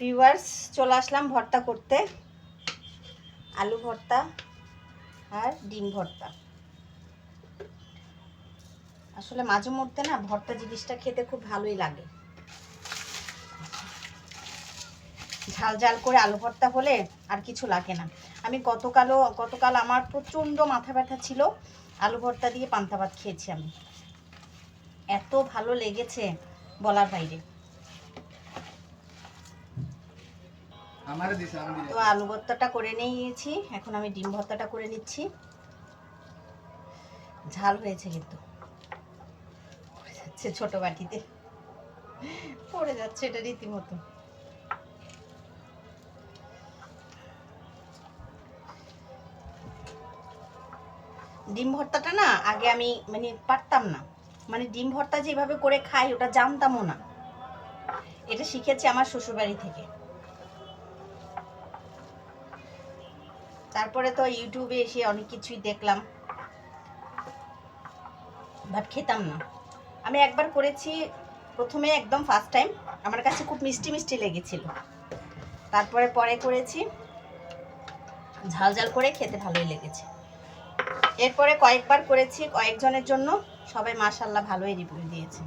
Viewers চলে আসলাম ভর্তা করতে। আলু ভর্তা আর ডিম ভর্তা। আসলে মাঝে মধ্যে না ভর্তা জিনিসটা খেতে খুব ভালোই লাগে। ঝাল ঝাল করে আলু ভর্তা হলে আর কিছু লাগে না। আমি গতকালও, গতকাল আমার প্রচণ্ড মাথা ব্যথা ছিল, আলু ভর্তা দিয়ে পান্তা ভাত খেয়েছি আমি। এত ভালো লেগেছে বলার বাইরে আমারে দিছে আমি তো আলু ভর্তাটা করে নিয়েছি এখন আমি ডিম ভর্তাটা করে নিচ্ছি। ঝাল হয়েছে কিন্তু। ছোট বাটিতে। পড়ে যাচ্ছে এটা রীতিমতো। ডিম ভর্তাটা না আগে আমি মানে পারতাম না। মানে ডিম ভর্তা যেভাবে করে খাই, ওটা জানতামও না। এটা শিখেছি আমার শ্বশুরবাড়ি থেকে। তারপরে তো ইউটিউবে এসে অনেক কিছুই দেখলাম। বাট খেতাম না। আমি একবার করেছি, প্রথমে একদম ফার্স্ট টাইম আমার কাছে খুব মিষ্টি মিষ্টি লেগেছিল। তারপরে পরে করেছি, ঝাল ঝাল করে খেতে ভালোই লেগেছে। এরপরে কয়েকবার করেছি, কয়েকজনের জন্য সবাই মাশাল্লাহ ভালোই রিভিউ দিয়েছে।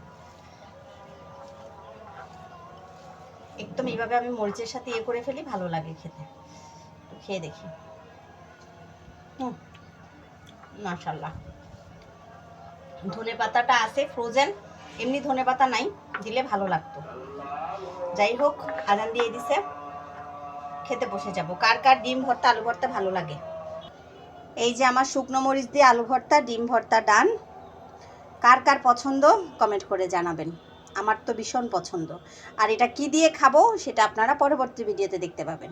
একদম এইভাবে আমি মরিচের সাথে ইয়ে করে ফেলি, ভালো লাগে খেতে। খেয়ে দেখি। মাশাল্লাহ ধনে পাতাটা আছে ফ্রোজেন এমনি ধনে পাতা নাই, দিলে ভালো লাগতো। যাই হোক আদান দিয়ে দিছে, খেতে বসে যাব। কার কার ডিম ভর্তা, আলু ভর্তা ভালো লাগে? এই যে আমার শুকনো মরিচ দিয়ে আলু ভর্তা, ডিম ভর্তা ডান। কার কার পছন্দ কমেন্ট করে জানাবেন। আমার তো ভীষণ পছন্দ। আর এটা কি দিয়ে খাব, সেটা আপনারা পরবর্তী ভিডিওতে দেখতে পাবেন।